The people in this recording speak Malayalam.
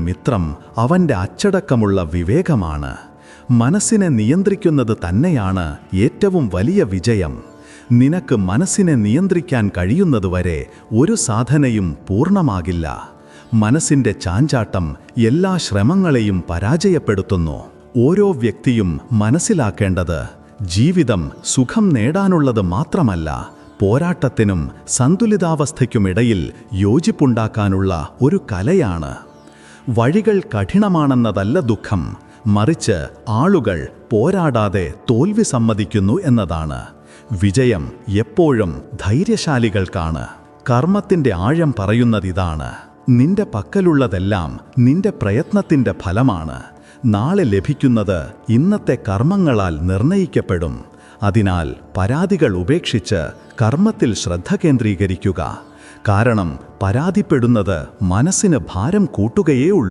മിത്രം അവന്റെ അച്ചടക്കമുള്ള വിവേകമാണ്. മനസ്സിനെ നിയന്ത്രിക്കുന്നത് തന്നെയാണ് ഏറ്റവും വലിയ വിജയം. നിനക്ക് മനസ്സിനെ നിയന്ത്രിക്കാൻ കഴിയുന്നതുവരെ ഒരു സാധനയും പൂർണമാകില്ല. മനസ്സിന്റെ ചാഞ്ചാട്ടം എല്ലാ ശ്രമങ്ങളെയും പരാജയപ്പെടുത്തുന്നു. ഓരോ വ്യക്തിയും മനസ്സിലാക്കേണ്ടത് ജീവിതം സുഖം നേടാനുള്ളത് മാത്രമല്ല പോരാട്ടത്തിനും സന്തുലിതാവസ്ഥയ്ക്കുമിടയിൽ യോജിപ്പുണ്ടാക്കാനുള്ള ഒരു കലയാണ്. വഴികൾ കഠിനമാണെന്നതല്ല ദുഃഖം. മറിച്ച് ആളുകൾ പോരാടാതെ തോൽവി സമ്മതിക്കുന്നു എന്നതാണ്. വിജയം എപ്പോഴും ധൈര്യശാലികൾക്കാണ്. കർമ്മത്തിന്റെ ആഴം പറയുന്നതിതാണ്. നിന്റെ പക്കലുള്ളതെല്ലാം നിന്റെ പ്രയത്നത്തിന്റെ ഫലമാണ്. നാളെ ലഭിക്കുന്നത് ഇന്നത്തെ കർമ്മങ്ങളാൽ നിർണയിക്കപ്പെടും. അതിനാൽ പരാതികൾ ഉപേക്ഷിച്ച് കർമ്മത്തിൽ ശ്രദ്ധ കേന്ദ്രീകരിക്കുക. കാരണം പരാതിപ്പെടുന്നത് മനസ്സിന് ഭാരം കൂട്ടുകയേ ഉള്ളൂ